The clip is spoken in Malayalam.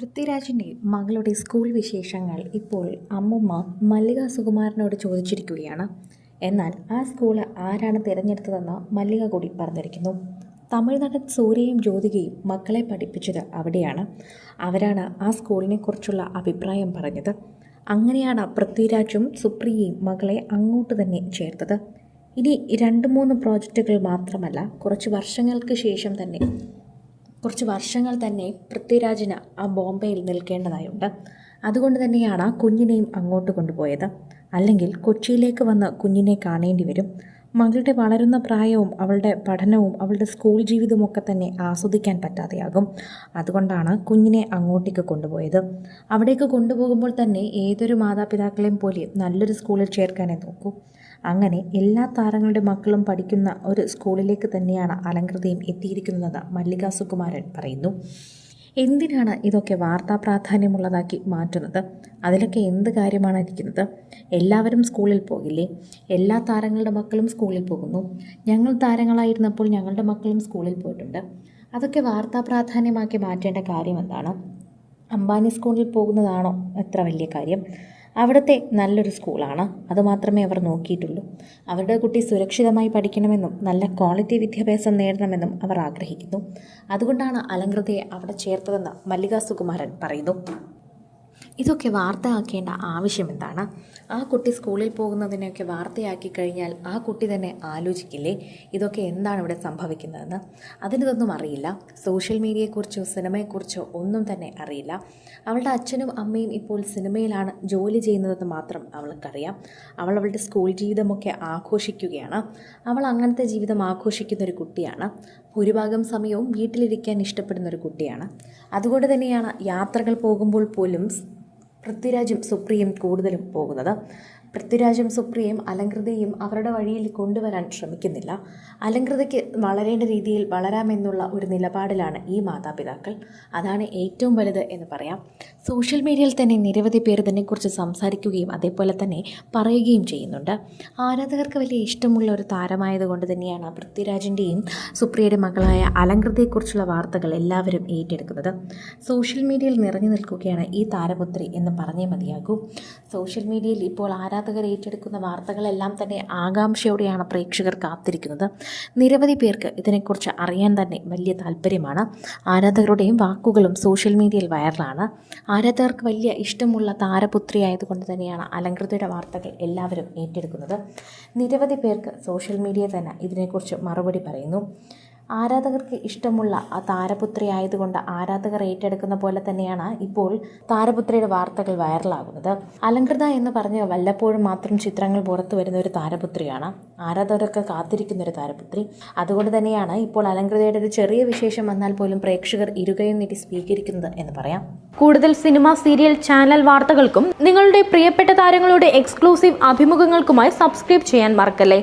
പൃഥ്വിരാജിന്റെ മകളുടെ സ്കൂൾ വിശേഷങ്ങൾ ഇപ്പോൾ അമ്മുമ്മ മല്ലിക സുകുമാരനോട് ചോദിച്ചിരിക്കുകയാണ്. എന്നാൽ ആ സ്കൂൾ ആരാണ് തിരഞ്ഞെടുത്തതെന്ന് മല്ലിക കൂടി പറഞ്ഞിരിക്കുന്നു. തമിഴ്നാടൻ സൂര്യയും ജ്യോതികയും മക്കളെ പഠിപ്പിച്ചത് അവിടെയാണ്. അവരാണ് ആ സ്കൂളിനെക്കുറിച്ചുള്ള അഭിപ്രായം പറഞ്ഞത്. അങ്ങനെയാണ് പൃഥ്വിരാജും സുപ്രിയയും മകളെ അങ്ങോട്ട് തന്നെ ചേർത്തത്. ഇനി രണ്ട് മൂന്ന് പ്രോജക്റ്റുകൾ മാത്രമല്ല കുറച്ച് വർഷങ്ങൾക്ക് ശേഷം തന്നെ കുറച്ച് വർഷങ്ങൾ തന്നെ പൃഥ്വിരാജിന് ആ ബോംബെയിൽ നിൽക്കേണ്ടതായുണ്ട്. അതുകൊണ്ട് തന്നെയാണ് ആ കുഞ്ഞിനെയും അങ്ങോട്ട് കൊണ്ടുപോയത്. അല്ലെങ്കിൽ കൊച്ചിയിലേക്ക് വന്ന് കുഞ്ഞിനെ കാണേണ്ടി വരും. മകളുടെ വളരുന്ന പ്രായവും അവളുടെ പഠനവും അവളുടെ സ്കൂൾ ജീവിതമൊക്കെ തന്നെ ആസ്വദിക്കാൻ പറ്റാതെയാകും. അതുകൊണ്ടാണ് കുഞ്ഞിനെ അങ്ങോട്ടേക്ക് കൊണ്ടുപോയത്. അവിടേക്ക് കൊണ്ടുപോകുമ്പോൾ തന്നെ ഏതൊരു മാതാപിതാക്കളെയും പോലെ നല്ലൊരു സ്കൂളിൽ ചേർക്കാനേ നോക്കൂ. അങ്ങനെ എല്ലാ താരങ്ങളുടെ മക്കളും പഠിക്കുന്ന ഒരു സ്കൂളിലേക്ക് തന്നെയാണ് അലങ്കൃതയും എത്തിയിരിക്കുന്നതെന്ന് മല്ലിക സുകുമാരൻ പറയുന്നു. എന്തിനാണ് ഇതൊക്കെ വാർത്താ പ്രാധാന്യമുള്ളതാക്കി മാറ്റുന്നത്? അതിലൊക്കെ എന്ത് കാര്യമാണ് ഇരിക്കുന്നത്? എല്ലാവരും സ്കൂളിൽ പോകില്ലേ? എല്ലാ താരങ്ങളുടെ മക്കളും സ്കൂളിൽ പോകുന്നു. ഞങ്ങൾ താരങ്ങളായിരുന്നപ്പോൾ ഞങ്ങളുടെ മക്കളും സ്കൂളിൽ പോയിട്ടുണ്ട്. അതൊക്കെ വാർത്താ പ്രാധാന്യമാക്കി മാറ്റേണ്ട കാര്യം എന്താണ്? അംബാനി സ്കൂളിൽ പോകുന്നതാണോ എത്ര വലിയ കാര്യം? അവിടുത്തെ നല്ലൊരു സ്കൂളാണ്. അതുമാത്രമേ അവർ നോക്കിയിട്ടുള്ളൂ. അവരുടെ കുട്ടി സുരക്ഷിതമായി പഠിക്കണമെന്നും നല്ല ക്വാളിറ്റി വിദ്യാഭ്യാസം നേടണമെന്നും അവർ ആഗ്രഹിക്കുന്നു. അതുകൊണ്ടാണ് അലങ്കൃതയെ അവിടെ ചേർത്തതെന്ന് മല്ലികാ സുകുമാരൻ പറയുന്നു. ഇതൊക്കെ വാർത്തയാക്കേണ്ട ആവശ്യം എന്താണ് ആ കുട്ടി സ്കൂളിൽ പോകുന്നതിനെയൊക്കെ വാർത്തയാക്കി കഴിഞ്ഞാൽ ആ കുട്ടി തന്നെ ആലോചിക്കില്ലേ? ഇതൊക്കെ എന്താണ് ഇവിടെ സംഭവിക്കുന്നതെന്ന്? അതിനൊന്നും അറിയില്ല. സോഷ്യൽ മീഡിയയെക്കുറിച്ചോ സിനിമയെക്കുറിച്ചോ ഒന്നും തന്നെ അറിയില്ല. അവളുടെ അച്ഛനും അമ്മയും ഇപ്പോൾ സിനിമയിലാണ് ജോലി ചെയ്യുന്നതെന്ന് മാത്രം അവൾക്കറിയാം. അവൾ അവളുടെ സ്കൂൾ ജീവിതമൊക്കെ ആഘോഷിക്കുകയാണ്. അവൾ അങ്ങനത്തെ ജീവിതം ആഘോഷിക്കുന്ന ഒരു കുട്ടിയാണ്. ഭൂരിഭാഗം സമയവും വീട്ടിലിരിക്കാൻ ഇഷ്ടപ്പെടുന്ന ഒരു കുട്ടിയാണ്. അതുകൊണ്ട് തന്നെയാണ് യാത്രകൾ പോകുമ്പോൾ പോലും പൃഥ്വിരാജും സുപ്രിയയും കൂടുതലും പോകുന്നത്. പൃഥ്വിരാജും സുപ്രിയയും അലങ്കൃതയും അവരുടെ വഴിയിൽ കൊണ്ടുവരാൻ ശ്രമിക്കുന്നില്ല. അലങ്കൃതയ്ക്ക് വളരേണ്ട രീതിയിൽ വളരാമെന്നുള്ള ഒരു നിലപാടിലാണ് ഈ മാതാപിതാക്കൾ. അതാണ് ഏറ്റവും വലുത് എന്ന് പറയാം. സോഷ്യൽ മീഡിയയിൽ തന്നെ നിരവധി പേർ ഇതിനെക്കുറിച്ച് സംസാരിക്കുകയും അതേപോലെ തന്നെ പറയുകയും ചെയ്യുന്നുണ്ട്. ആരാധകർക്ക് വലിയ ഇഷ്ടമുള്ള ഒരു താരമായതുകൊണ്ട് തന്നെയാണ് പൃഥ്വിരാജിന്റെയും സുപ്രിയയുടെ മകളായ അലങ്കൃതയെക്കുറിച്ചുള്ള വാർത്തകൾ എല്ലാവരും ഏറ്റെടുക്കുന്നത്. സോഷ്യൽ മീഡിയയിൽ നിറഞ്ഞു നിൽക്കുകയാണ് ഈ താരപുത്രി എന്ന് പറഞ്ഞേ മതിയാകൂ. സോഷ്യൽ മീഡിയയിൽ ഇപ്പോൾ ആരാധകർ ഏറ്റെടുക്കുന്ന വാർത്തകളെല്ലാം തന്നെ ആകാംക്ഷയോടെയാണ് പ്രേക്ഷകർ കാത്തിരിക്കുന്നത്. നിരവധി പേർക്ക് ഇതിനെക്കുറിച്ച് അറിയാൻ തന്നെ വലിയ താല്പര്യമാണ്. ആരാധകരുടെയും വാക്കുകളും സോഷ്യൽ മീഡിയയിൽ വൈറലാണ്. ആരാധകർക്ക് വലിയ ഇഷ്ടമുള്ള താരപുത്രി ആയതുകൊണ്ട് തന്നെയാണ് അലങ്കൃതയുടെ വാർത്തകൾ എല്ലാവരും ഏറ്റെടുക്കുന്നത്. നിരവധി പേർക്ക് സോഷ്യൽ മീഡിയ തന്നെ ഇതിനെക്കുറിച്ച് മറുപടി പറയുന്നു. ആരാധകർക്ക് ഇഷ്ടമുള്ള ആ താരപുത്രി ആയതുകൊണ്ട് ആരാധകർ ഏറ്റെടുക്കുന്ന പോലെ തന്നെയാണ് ഇപ്പോൾ താരപുത്രിയുടെ വാർത്തകൾ വൈറലാകുന്നത്. അലങ്കൃത എന്ന് പറഞ്ഞ് വല്ലപ്പോഴും മാത്രം ചിത്രങ്ങൾ പുറത്തു വരുന്ന ഒരു താരപുത്രിയാണ്. ആരാധകരൊക്കെ കാത്തിരിക്കുന്ന ഒരു താരപുത്രി. അതുകൊണ്ട് തന്നെയാണ് ഇപ്പോൾ അലങ്കൃതയുടെ ഒരു ചെറിയ വിശേഷം വന്നാൽ പോലും പ്രേക്ഷകർ ഇരുകയും നീട്ടി സ്വീകരിക്കുന്നത് എന്ന് പറയാം. കൂടുതൽ സിനിമ സീരിയൽ ചാനൽ വാർത്തകൾക്കും നിങ്ങളുടെ പ്രിയപ്പെട്ട താരങ്ങളുടെ എക്സ്ക്ലൂസീവ് അഭിമുഖങ്ങൾക്കുമായി സബ്സ്ക്രൈബ് ചെയ്യാൻ മറക്കല്ലേ?